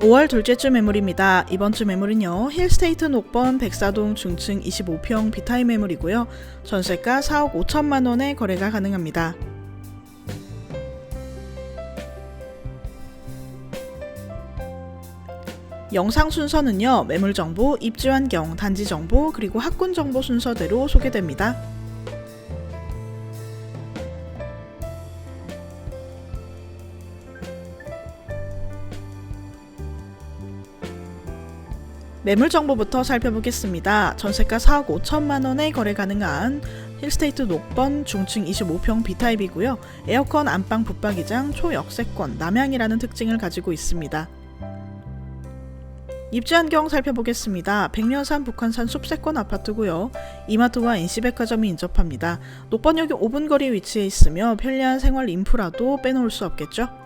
5월 둘째 주 매물입니다. 이번 주 매물은요. 힐스테이트 녹번 백사동 중층 25평 비타임 매물이고요. 전세가 4억 5천만 원에 거래가 가능합니다. 영상 순서는요. 매물 정보, 입지 환경, 단지 정보, 그리고 학군 정보 순서대로 소개됩니다. 매물 정보부터 살펴보겠습니다. 전세가 4억 5천만 원에 거래 가능한 힐스테이트 녹번 중층 25평 B타입이고요. 에어컨 안방 붙박이장 초역세권 남향이라는 특징을 가지고 있습니다. 입지 환경 살펴보겠습니다. 백년산 북한산 숲세권 아파트고요. 이마트와 NC백화점이 인접합니다. 녹번역이 5분 거리 위치해 있으며 편리한 생활 인프라도 빼놓을 수 없겠죠.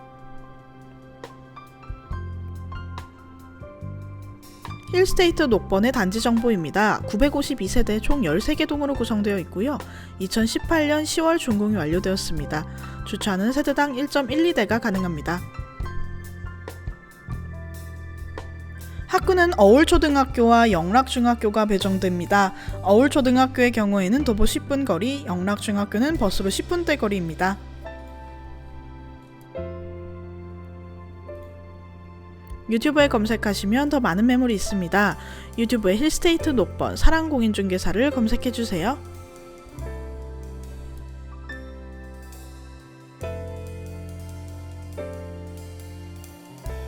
힐스테이트 녹번의 단지 정보입니다. 952세대 총 13개 동으로 구성되어 있고요. 2018년 10월 준공이 완료되었습니다. 주차는 세대당 1.12대가 가능합니다. 학교는 어울초등학교와 영락중학교가 배정됩니다. 어울초등학교의 경우에는 도보 10분 거리, 영락중학교는 버스로 10분대 거리입니다. 유튜브에 검색하시면 더 많은 매물이 있습니다. 유튜브에 힐스테이트 녹번 사랑공인중개사를 검색해주세요.